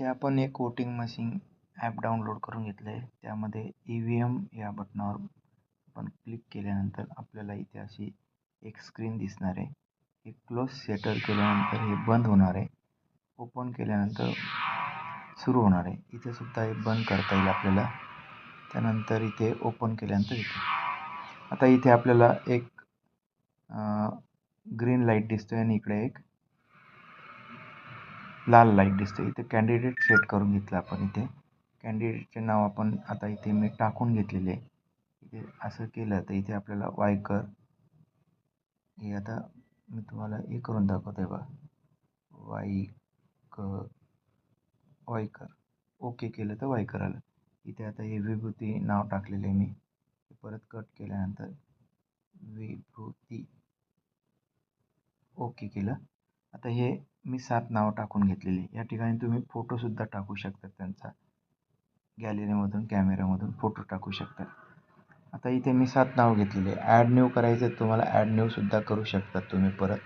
इथे आपण एक वोटिंग मशीन ॲप डाउनलोड करून घेतलं आहे त्यामध्ये ई व्ही एम या बटनावर आपण क्लिक केल्यानंतर आपल्याला इथे अशी एक स्क्रीन दिसणार आहे. हे क्लोज सेटर केल्यानंतर हे बंद होणार आहे. ओपन केल्यानंतर सुरू होणार आहे. इथे सुद्धा हे बंद करता येईल आपल्याला. त्यानंतर इथे ओपन केल्यानंतर इथे. आता इथे आपल्याला एक ग्रीन लाइट दिसतो आहे आणि इकडे एक लाल लाइट दिसते. इथे कॅन्डिडेट सेट करून घेतलं आपण इथे. कॅन्डिडेटचे नाव आपण आता इथे मी टाकून घेतलेले. इथे असं केलं तर इथे आपल्याला वायकर हे आता मी तुम्हाला हे करून दाखवतो आहे बघा वाईक वायकर ओके केलं तर वायकर आलं. इथे आता हे विभूती नाव टाकलेलं आहे मी. परत कट केल्यानंतर विभूती. ओके केलं. आता हे मी सात नावं टाकून घेतलेली. या ठिकाणी तुम्ही फोटोसुद्धा टाकू शकता त्यांचा. गॅलरीमधून कॅमेऱ्यामधून फोटो टाकू शकता. आता इथे मी सात नाव घेतलेले. ॲड न्यू करायचे तुम्हाला ॲड न्यूसुद्धा करू शकतात तुम्ही परत.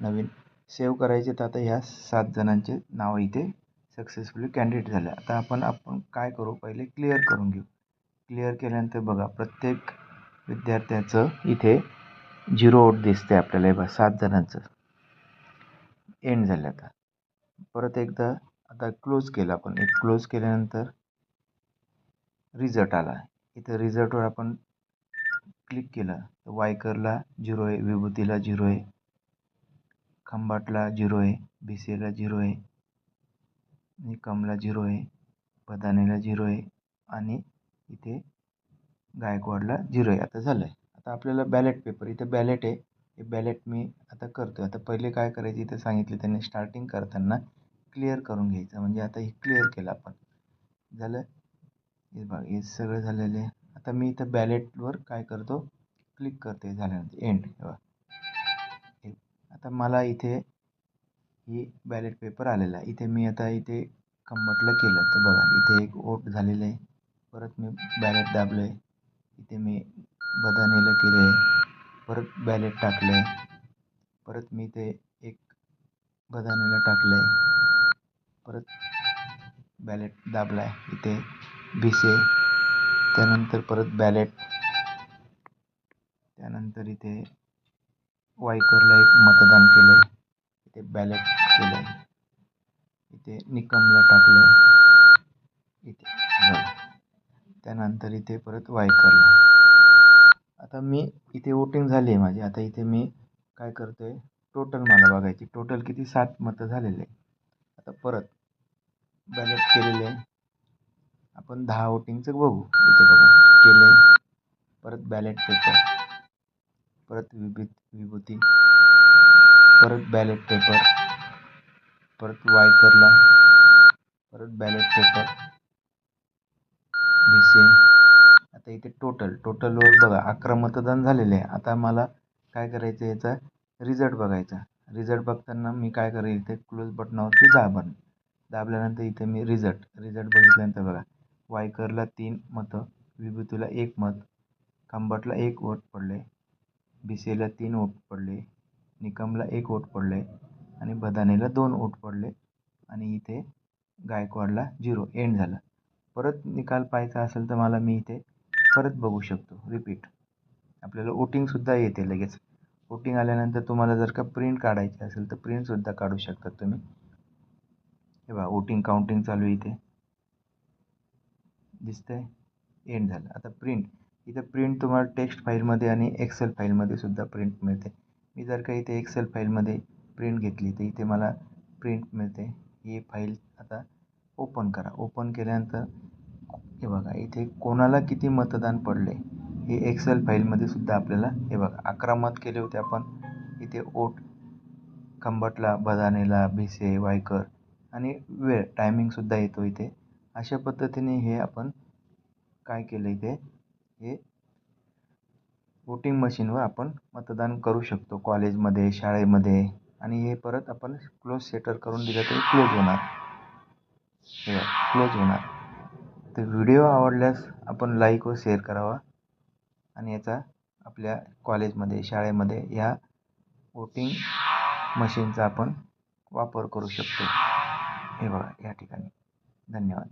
नवीन. सेव्ह करायचे तर आता ह्या सात जणांचे नाव इथे सक्सेसफुली कॅन्डिडेट झाले. आता आपण आपण काय करू? पहिले क्लिअर करून घेऊ. क्लिअर केल्यानंतर बघा प्रत्येक विद्यार्थ्याचं इथे झिरो आउट दिसते आपल्याला. हे बघा सात जणांचं. एंड झालं आता. परत एकदा आता क्लोज केलं आपण. एक क्लोज केल्यानंतर रिझल्ट आला. इथं रिझल्टवर आपण क्लिक केलं. तर वायकरला झिरो आहे विभूतीला झिरो आहे खंबाटला झिरो आहे एला झिरो आहे निकमला झिरो आहे बदानेला झिरो आहे आणि इथे गायकवाडला झिरो आहे. आता झालं आहे आता आपल्याला बॅलेट पेपर इथे बॅलेट आहे. हे बॅलेट मी आता करतो आहे आता पहिले काय करायचे ते सांगितले त्यांनी. स्टार्टिंग करताना क्लिअर करून घ्यायचं. म्हणजे आता हे क्लिअर केलं आपण. झालं? हे बघ हे सगळं झालेलं आहे. आता मी इथं बॅलेटवर काय करतो? क्लिक करते झाल्यानंतर. एंड बघा. आता मला इथे ही बॅलेट पेपर आलेला आहे. इथे मी आता इथे कंबटलं केलं. तर बघा इथे एक ओट झालेलं आहे. परत मी बॅलेट दाबलं आहे. इथे मी बदानेलं केलं आहे. परत बॅलेट टाकलं आहे परत मी ते एक बदानीला टाकलं आहे परत बॅलेट दाबला आहे इथे भिसे. त्यानंतर परत बॅलेट त्यानंतर इथे वायकरला एक मतदान केलं आहे इथे बॅलेट केलं आहे इथे निकमला टाकलं आहे इथे त्यानंतर इथे परत वायकरला. आता मी इथे वोटिंग झाली आहे माझी. आता इथे मी काय करतो आहे टोटल मला बघायची. टोटल किती? सात मतं झालेले आता परत बॅलेट केलेले आपण दहा वोटिंगचं बघू. इथे बघा केले परत बॅलेट पेपर परत विभूत विभूती. परत बॅलेट पेपर परत वायकरला. परत बॅलेट पेपर भिसे इथे टोटल टोटलवर बघा अकरा मतदान झालेले आहे. आता मला काय करायचं याचा रिझल्ट बघायचा रिझल्ट बघताना मी काय करेल इथे क्लोज बटनावरती दाबन दाबल्यानंतर इथे मी रिझल्ट रिझल्ट बघितल्यानंतर बघा वायकरला तीन मतं विभूतीला एक मत खंबटला एक वोट पडले भिसेला तीन वोट पडले निकमला एक वोट पडले आणि बदानेला दोन वोट पडले आणि इथे गायकवाडला झिरो एंड झालं. परत निकाल पाहायचा असेल तर मला मी इथे परत बघू शकतो. रिपीट आपल्याला वोटिंगसुद्धा येते लगेच. वोटिंग आल्यानंतर तुम्हाला जर का प्रिंट काढायची असेल तर प्रिंटसुद्धा काढू शकतात तुम्ही. हे बघा वोटिंग काउंटिंग चालू आहे इथे. दिसतंय? एंड झालं. आता प्रिंट इथं प्रिंट तुम्हाला टेक्स्ट फाईलमध्ये आणि एक्सेल फाईलमध्ये सुद्धा प्रिंट मिळते. मी जर का इथे एक्सेल फाईलमध्ये प्रिंट घेतली तर इथे मला प्रिंट मिळते. ही फाईल आता ओपन करा. ओपन केल्यानंतर हे बघा इथे कोणाला किती मतदान पडले हे एक्सेल फाईलमध्ये सुद्धा आपल्याला हे बघा अकरा मत केले होते आपण. इथे ओट खंबटला बदानेला भिसे वायकर आणि वेळ टायमिंगसुद्धा येतो इथे. अशा पद्धतीने हे आपण काय केलं इथे? हे वोटिंग मशीनवर आपण मतदान करू शकतो कॉलेजमध्ये शाळेमध्ये आणि हे परत आपण क्लोज सेटर करून दिलं तरी क्लोज होणार. हे क्लोज होणार. तर व्हिडिओ आवडल्यास आपण लाईक व शेअर करावा. आणि याचा आपल्या कॉलेजमध्ये शाळेमध्ये ह्या वोटिंग मशीनचा आपण वापर करू शकतो. हे बघा या ठिकाणी. धन्यवाद.